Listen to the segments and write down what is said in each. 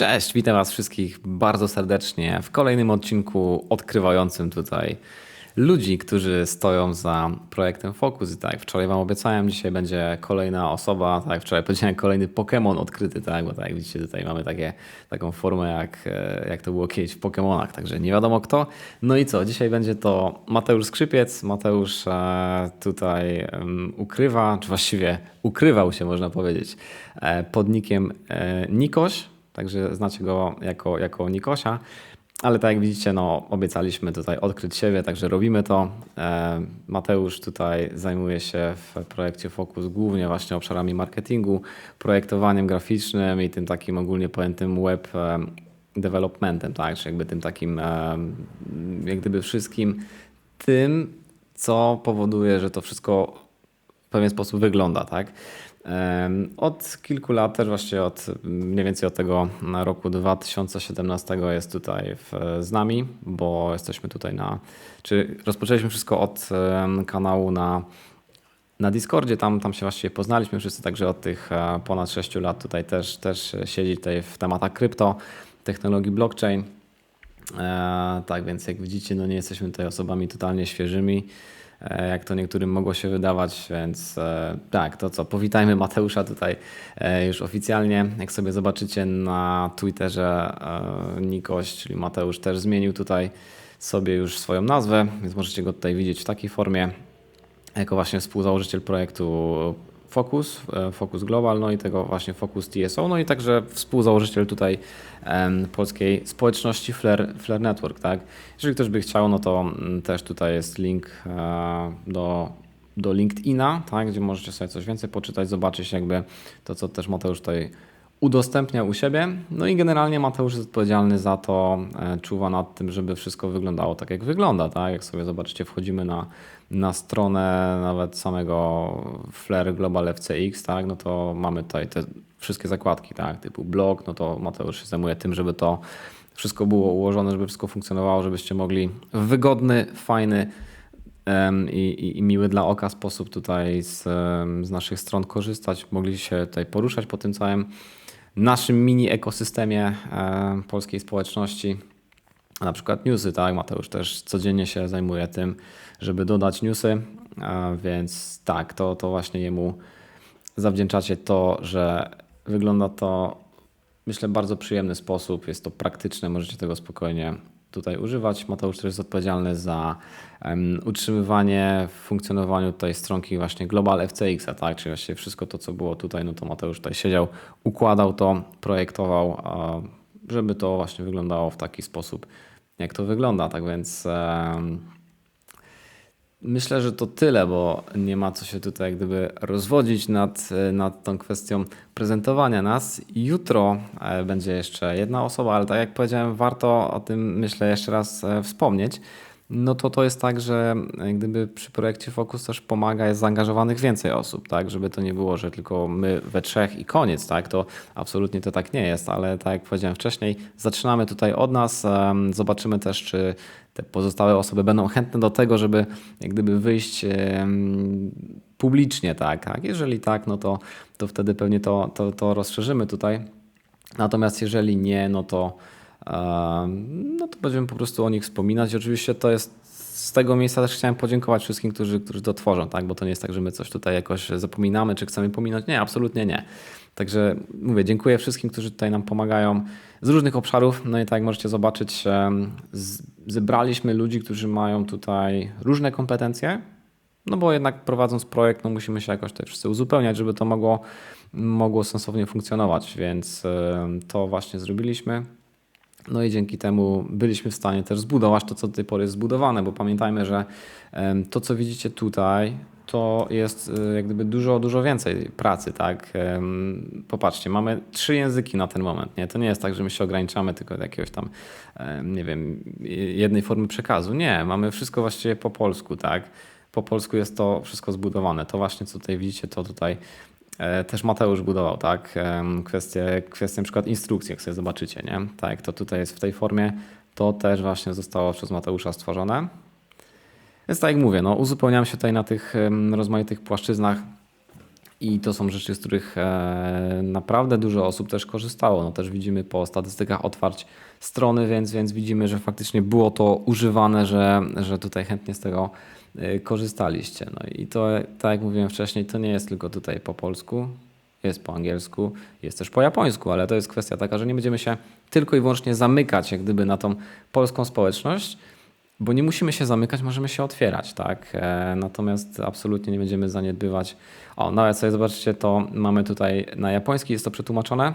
Cześć, witam Was wszystkich bardzo serdecznie w kolejnym odcinku odkrywającym tutaj ludzi, którzy stoją za projektem Focus. I tak, wczoraj Wam obiecałem, dzisiaj będzie kolejna osoba, tak, wczoraj powiedziałem kolejny Pokémon odkryty, tak, bo tak jak widzicie tutaj mamy takie, taką formę jak, e, jak to było kiedyś w Pokémonach, także nie wiadomo kto. No i co, dzisiaj będzie to Mateusz Skrzypiec. Mateusz e, tutaj ukrywa, czy właściwie ukrywał się można powiedzieć, e, pod nikiem Nikoś, także znacie go jako, jako Nikosia. Ale tak jak widzicie, no, obiecaliśmy tutaj odkryć siebie, także robimy to. E, Mateusz tutaj zajmuje się w projekcie Focus głównie właśnie obszarami marketingu, projektowaniem graficznym i tym takim ogólnie pojętym web e, developmentem, tak? Czy jakby tym takim, e, jak gdyby wszystkim tym, co powoduje, że to wszystko w pewien sposób wygląda, tak? Od kilku lat, też właśnie od mniej więcej od tego roku 2017 jest tutaj w, z nami, bo jesteśmy tutaj na, czy rozpoczęliśmy wszystko od kanału na, na Discordzie, tam, tam się właściwie poznaliśmy wszyscy, także od tych e, ponad 6 lat tutaj też, też siedzi tutaj w tematach krypto, technologii blockchain. E, tak więc jak widzicie, no nie jesteśmy tutaj osobami totalnie świeżymi. E, jak to niektórym mogło się wydawać, więc e, tak, to co, powitajmy Mateusza tutaj e, już oficjalnie. Jak sobie zobaczycie na Twitterze Nikoś, czyli Mateusz też zmienił tutaj sobie już swoją nazwę, więc możecie go tutaj widzieć w takiej formie jako właśnie współzałożyciel projektu Focus, e, Focus Global, no i tego właśnie Focus TSO, no i także współzałożyciel tutaj polskiej społeczności Flare, Flare Network, tak. Jeżeli ktoś by chciał, no to um, też tutaj jest link e, do do LinkedIna, tak, gdzie możecie sobie coś więcej poczytać, zobaczyć jakby to, co też Mateusz tutaj udostępnia u siebie. No i generalnie Mateusz jest odpowiedzialny za to, e, czuwa nad tym, żeby wszystko wyglądało tak, jak wygląda. Tak? Jak sobie zobaczycie, wchodzimy na, na stronę nawet samego Flare Global FCX, tak? no to mamy tutaj te wszystkie zakładki, tak? typu blog, no to Mateusz się zajmuje tym, żeby to wszystko było ułożone, żeby wszystko funkcjonowało, żebyście mogli w wygodny, fajny, i, i, i, miły dla oka sposób tutaj z, z naszych stron korzystać, mogli się tutaj poruszać po tym całym naszym mini ekosystemie e, polskiej społeczności. Na przykład newsy, tak? Mateusz też codziennie się zajmuje tym, żeby dodać newsy, e, więc tak, to, to właśnie jemu zawdzięczacie to, że wygląda to myślę bardzo przyjemny sposób, jest to praktyczne, możecie tego spokojnie tutaj używać. Mateusz też jest odpowiedzialny za um, utrzymywanie w funkcjonowaniu tej stronki właśnie Global FCX, tak? czyli właściwie wszystko to, co było tutaj, no to Mateusz tutaj siedział, układał to, projektował, żeby to właśnie wyglądało w taki sposób, jak to wygląda. Tak więc um, Myślę, że to tyle, bo nie ma co się tutaj gdyby rozwodzić nad, nad tą kwestią prezentowania nas. Jutro e, będzie jeszcze jedna osoba, ale tak jak powiedziałem, warto o tym myślę jeszcze raz e, wspomnieć no to to jest tak, że gdyby przy projekcie Focus też pomaga, jest zaangażowanych więcej osób, tak, żeby to nie było, że tylko my we trzech i koniec, tak, to absolutnie to tak nie jest, ale tak jak powiedziałem wcześniej, zaczynamy tutaj od nas, zobaczymy też, czy te pozostałe osoby będą chętne do tego, żeby jak gdyby wyjść publicznie, tak, tak, jeżeli tak, no to, to wtedy pewnie to, to, to rozszerzymy tutaj, natomiast jeżeli nie, no to no to będziemy po prostu o nich wspominać. Oczywiście to jest z tego miejsca też chciałem podziękować wszystkim, którzy, którzy to tworzą, tak? bo to nie jest tak, że my coś tutaj jakoś zapominamy, czy chcemy pominąć. Nie, absolutnie nie. Także mówię, dziękuję wszystkim, którzy tutaj nam pomagają z różnych obszarów. No i tak jak możecie zobaczyć, zebraliśmy ludzi, którzy mają tutaj różne kompetencje, no bo jednak prowadząc projekt, no musimy się jakoś tutaj wszyscy uzupełniać, żeby to mogło, mogło sensownie funkcjonować, więc to właśnie zrobiliśmy. No i dzięki temu byliśmy w stanie też zbudować to, co do tej pory jest zbudowane, bo pamiętajmy, że to, co widzicie tutaj, to jest e, jak gdyby dużo, dużo więcej pracy, tak? Popatrzcie, mamy trzy języki na ten moment, nie? To nie jest tak, że my się ograniczamy tylko do jakiegoś tam, nie wiem, jednej formy przekazu. Nie, mamy wszystko właściwie po polsku, tak? Po polsku jest to wszystko zbudowane. To właśnie, co tutaj widzicie, to tutaj też Mateusz budował, tak? Kwestie, kwestie na przykład instrukcji, jak sobie zobaczycie, nie? Tak, to tutaj jest w tej formie, to też właśnie zostało przez Mateusza stworzone. Więc tak jak mówię, no, uzupełniam się tutaj na tych rozmaitych płaszczyznach I to są rzeczy, z których e, naprawdę dużo osób też korzystało. No też widzimy po statystykach otwarć strony, więc, więc widzimy, że faktycznie było to używane, że, że tutaj chętnie z tego e, korzystaliście. No i to, tak jak mówiłem wcześniej, to nie jest tylko tutaj po polsku, jest po angielsku, jest też po japońsku, ale to jest kwestia taka, że nie będziemy się tylko i wyłącznie zamykać jak gdyby na tą polską społeczność, bo nie musimy się zamykać, możemy się otwierać, tak? E, natomiast absolutnie nie będziemy zaniedbywać. O, nawet sobie zobaczcie, to mamy tutaj na japoński jest to przetłumaczone.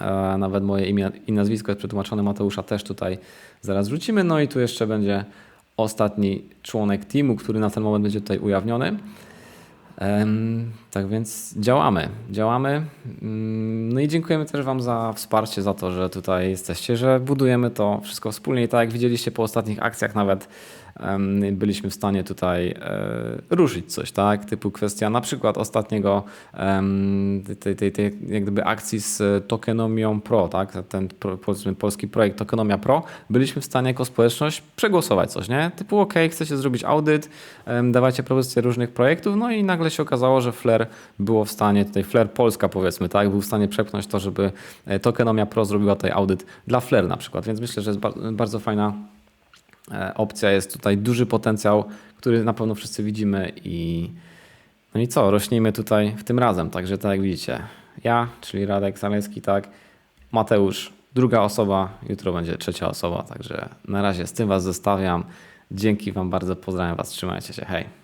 E, nawet moje imię i nazwisko jest przetłumaczone, Mateusza też tutaj zaraz wrzucimy. No i tu jeszcze będzie ostatni członek teamu, który na ten moment będzie tutaj ujawniony. Tak więc działamy, działamy. Mm, No i dziękujemy też Wam za wsparcie, za to, że tutaj jesteście, że budujemy to wszystko wspólnie. I tak jak widzieliście po ostatnich akcjach, nawet byliśmy w stanie tutaj e, ruszyć coś, tak? Typu kwestia na przykład ostatniego tej, tej, tej jak gdyby akcji z Tokenomią Pro, tak? Ten powiedzmy polski projekt Tokenomia Pro. Byliśmy w stanie jako społeczność przegłosować coś, nie? Typu ok, chcecie zrobić audyt, dawajcie propozycje różnych projektów, no i nagle się okazało, że Flair było w stanie, tutaj Flair Polska powiedzmy, tak? Był w stanie przepchnąć to, żeby e, Tokenomia Pro zrobiła tutaj audyt dla Flair na przykład, więc myślę, że jest bar- bardzo fajna e, opcja, jest tutaj duży potencjał, który na pewno wszyscy widzimy i no i co, rośnijmy tutaj w tym razem, także tak jak widzicie, ja, czyli Radek Zaleski, tak, Mateusz, druga osoba, jutro będzie trzecia osoba, także na razie z tym Was zostawiam. Dzięki Wam bardzo, pozdrawiam Was, trzymajcie się, hej.